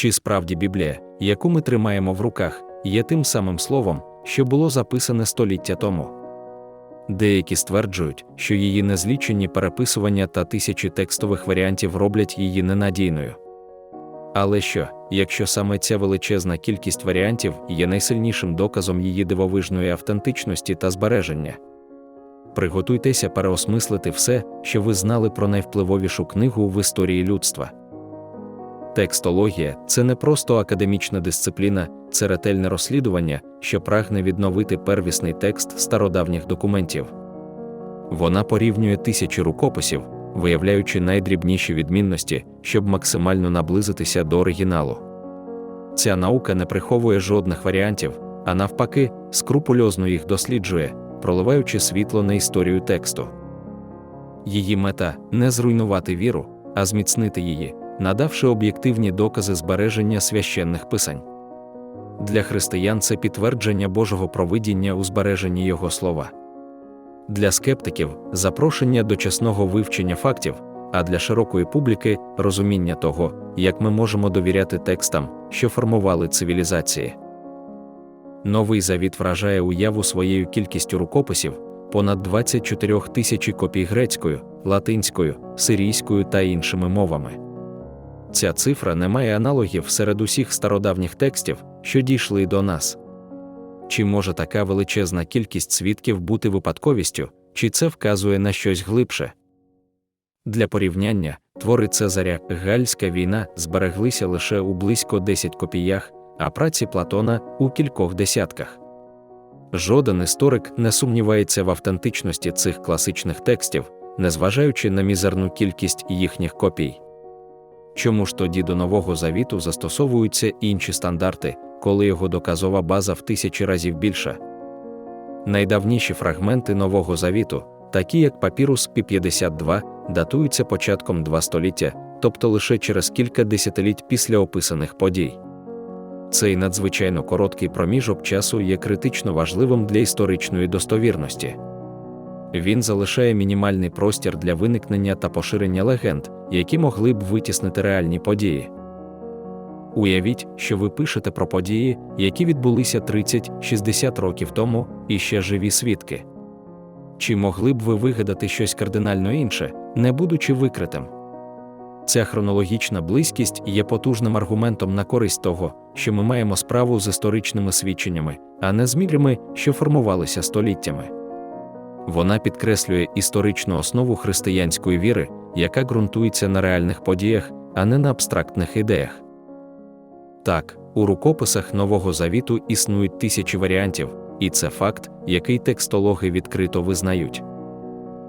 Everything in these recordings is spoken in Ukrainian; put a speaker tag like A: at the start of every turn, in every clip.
A: чи справді Біблія, яку ми тримаємо в руках, є тим самим словом, що було записане століття тому. Деякі стверджують, що її незлічені переписування та тисячі текстових варіантів роблять її ненадійною. Але що, якщо саме ця величезна кількість варіантів є найсильнішим доказом її дивовижної автентичності та збереження? Приготуйтеся переосмислити все, що ви знали про найвпливовішу книгу в історії людства. Текстологія це не просто академічна дисципліна, це ретельне розслідування, що прагне відновити первісний текст стародавніх документів. Вона порівнює тисячі рукописів, виявляючи найдрібніші відмінності, щоб максимально наблизитися до оригіналу. Ця наука не приховує жодних варіантів, а навпаки, скрупульозно їх досліджує, проливаючи світло на історію тексту. Її мета не зруйнувати віру, а зміцнити її, надавши об'єктивні докази збереження священних писань. Для християн це підтвердження Божого провидіння у збереженні Його слова. Для скептиків запрошення до чесного вивчення фактів, а для широкої публіки розуміння того, як ми можемо довіряти текстам, що формували цивілізації. Новий завіт вражає уяву своєю кількістю рукописів понад 24 тисячі копій грецькою, латинською, сирійською та іншими мовами. Ця цифра не має аналогів серед усіх стародавніх текстів, що дійшли до нас. Чи може така величезна кількість свідків бути випадковістю, чи це вказує на щось глибше? Для порівняння, твори Цезаря Гальська війна збереглися лише у близько 10 копіях, а праці Платона у кількох десятках. Жоден історик не сумнівається в автентичності цих класичних текстів, незважаючи на мізерну кількість їхніх копій. Чому ж тоді до Нового Завіту застосовуються інші стандарти, коли його доказова база в тисячі разів більша? Найдавніші фрагменти Нового Завіту, такі як папірус Пі-52, датуються початком два століття, тобто лише через кілька десятиліть після описаних подій. Цей надзвичайно короткий проміжок часу є критично важливим для історичної достовірності. Він залишає мінімальний простір для виникнення та поширення легенд, які могли б витіснити реальні події. Уявіть, що ви пишете про події, які відбулися 30-60 років тому, і ще живі свідки. Чи могли б ви вигадати щось кардинально інше, не будучи викритим? Ця хронологічна близькість є потужним аргументом на користь того, що ми маємо справу з історичними свідченнями, а не з мірями, що формувалися століттями. Вона підкреслює історичну основу християнської віри, яка ґрунтується на реальних подіях, а не на абстрактних ідеях. Так, у рукописах Нового Завіту існують тисячі варіантів, і це факт, який текстологи відкрито визнають.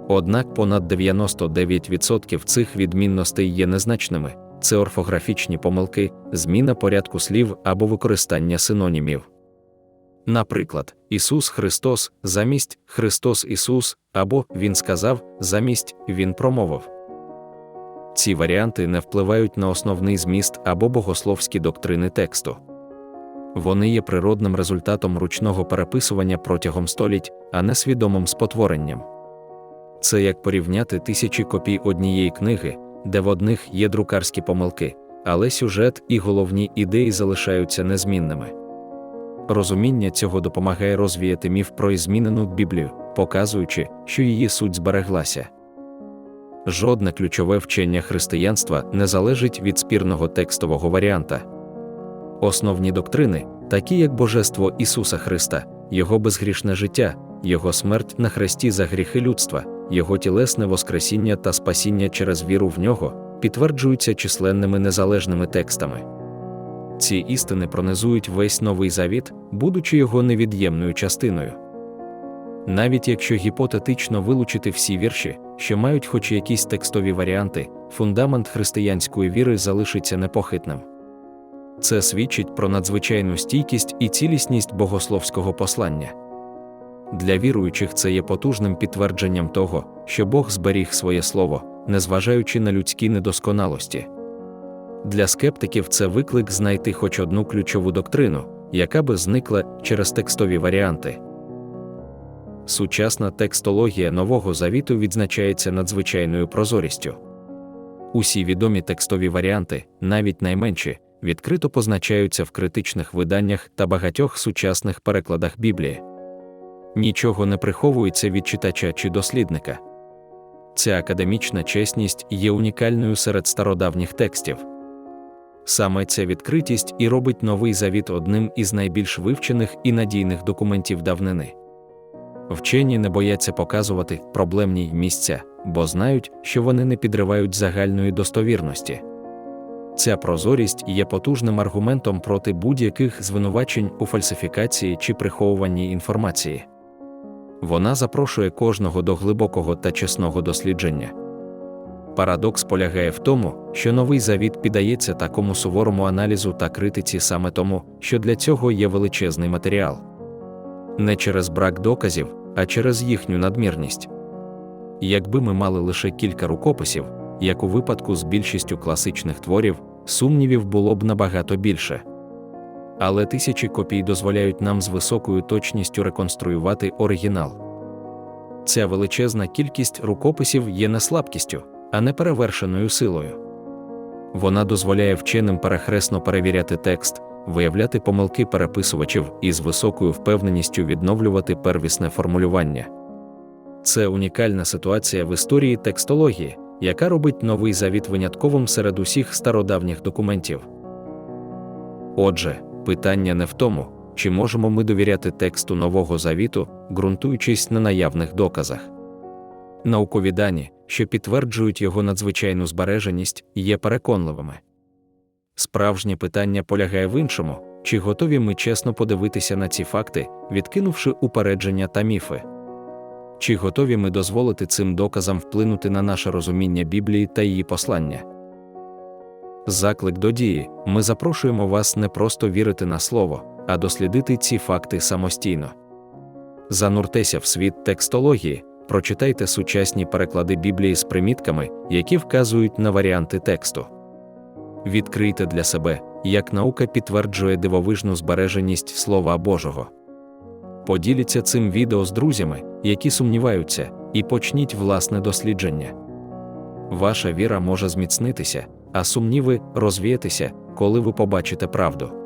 A: Однак понад 99% цих відмінностей є незначними це орфографічні помилки, зміна порядку слів або використання синонімів. Наприклад, Ісус Христос замість Христос Ісус, або Він сказав замість Він промовив. Ці варіанти не впливають на основний зміст або богословські доктрини тексту. Вони є природним результатом ручного переписування протягом століть, а не свідомим спотворенням. Це як порівняти тисячі копій однієї книги, де в одних є друкарські помилки, але сюжет і головні ідеї залишаються незмінними. Розуміння цього допомагає розвіяти міф про змінену Біблію, показуючи, що її суть збереглася. Жодне ключове вчення християнства не залежить від спірного текстового варіанта. Основні доктрини, такі як Божество Ісуса Христа, Його безгрішне життя, Його смерть на хресті за гріхи людства, Його тілесне воскресіння та спасіння через віру в нього, підтверджуються численними незалежними текстами. Ці істини пронизують весь новий завіт, будучи його невід'ємною частиною. Навіть якщо гіпотетично вилучити всі вірші, що мають хоч якісь текстові варіанти, фундамент християнської віри залишиться непохитним. Це свідчить про надзвичайну стійкість і цілісність богословського послання. Для віруючих це є потужним підтвердженням того, що Бог зберіг своє слово, незважаючи на людські недосконалості. Для скептиків це виклик знайти хоч одну ключову доктрину, яка би зникла через текстові варіанти. Сучасна текстологія Нового Завіту відзначається надзвичайною прозорістю. Усі відомі текстові варіанти, навіть найменші, відкрито позначаються в критичних виданнях та багатьох сучасних перекладах Біблії. Нічого не приховується від читача чи дослідника. Ця академічна чесність є унікальною серед стародавніх текстів. Саме ця відкритість і робить новий завіт одним із найбільш вивчених і надійних документів давнини. Вчені не бояться показувати проблемні місця, бо знають, що вони не підривають загальної достовірності. Ця прозорість є потужним аргументом проти будь-яких звинувачень у фальсифікації чи приховуванні інформації. Вона запрошує кожного до глибокого та чесного дослідження. Парадокс полягає в тому, що новий завіт піддається такому суворому аналізу та критиці саме тому, що для цього є величезний матеріал. Не через брак доказів, а через їхню надмірність. Якби ми мали лише кілька рукописів, як у випадку з більшістю класичних творів, сумнівів було б набагато більше. Але тисячі копій дозволяють нам з високою точністю реконструювати оригінал. Ця величезна кількість рукописів є не слабкістю, а не перевершеною силою. Вона дозволяє вченим перехресно перевіряти текст, виявляти помилки переписувачів і з високою впевненістю відновлювати первісне формулювання. Це унікальна ситуація в історії текстології, яка робить новий завіт винятковим серед усіх стародавніх документів. Отже, питання не в тому, чи можемо ми довіряти тексту Нового Завіту, ґрунтуючись на наявних доказах. Наукові дані, що підтверджують його надзвичайну збереженість, є переконливими. Справжнє питання полягає в іншому, чи готові ми чесно подивитися на ці факти, відкинувши упередження та міфи. Чи готові ми дозволити цим доказам вплинути на наше розуміння Біблії та її послання? Заклик до дії ми запрошуємо вас не просто вірити на слово, а дослідити ці факти самостійно. Зануртеся в світ текстології, прочитайте сучасні переклади Біблії з примітками, які вказують на варіанти тексту. Відкрийте для себе, як наука підтверджує дивовижну збереженість Слова Божого. Поділіться цим відео з друзями, які сумніваються, і почніть власне дослідження. Ваша віра може зміцнитися, а сумніви розвіятися, коли ви побачите правду.